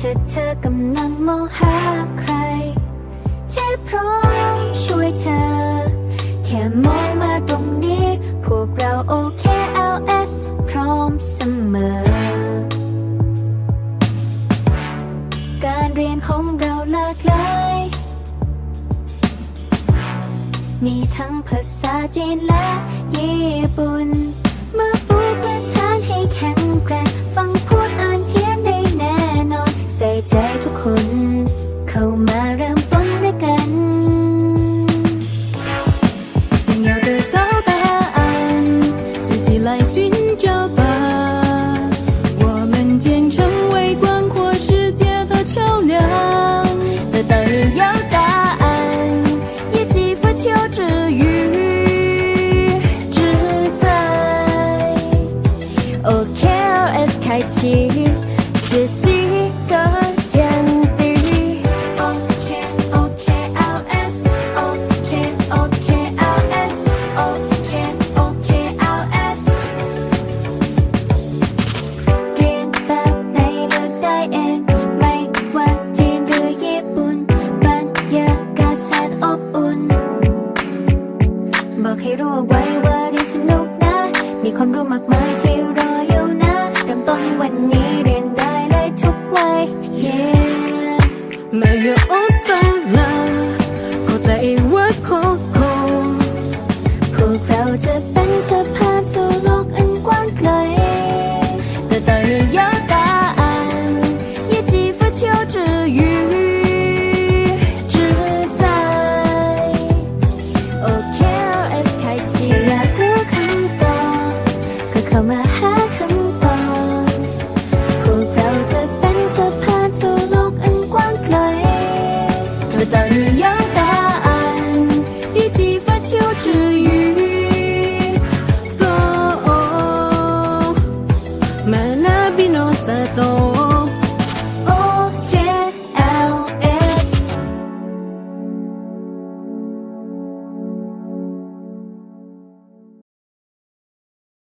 เธอเธอกำลังมองหาใครที่พร้อมช่วยเธอ แค่มองมาตรงนี้ พวกเราโอเค LS พร้อมเสมอ การเรียนของเราหลากหลายมีทั้งภาษาจีนและญี่ปุ่น เมื่อปูพื้นฐานให้แข็งแกร่งฟังพู ให้รู้เอาไว้ว่าเรียนสนุกนะ มีความรู้มากมายที่รออยู่นะเริ่มต้นวันนี้เรียนได้เลยทุกวัย yeah ไม่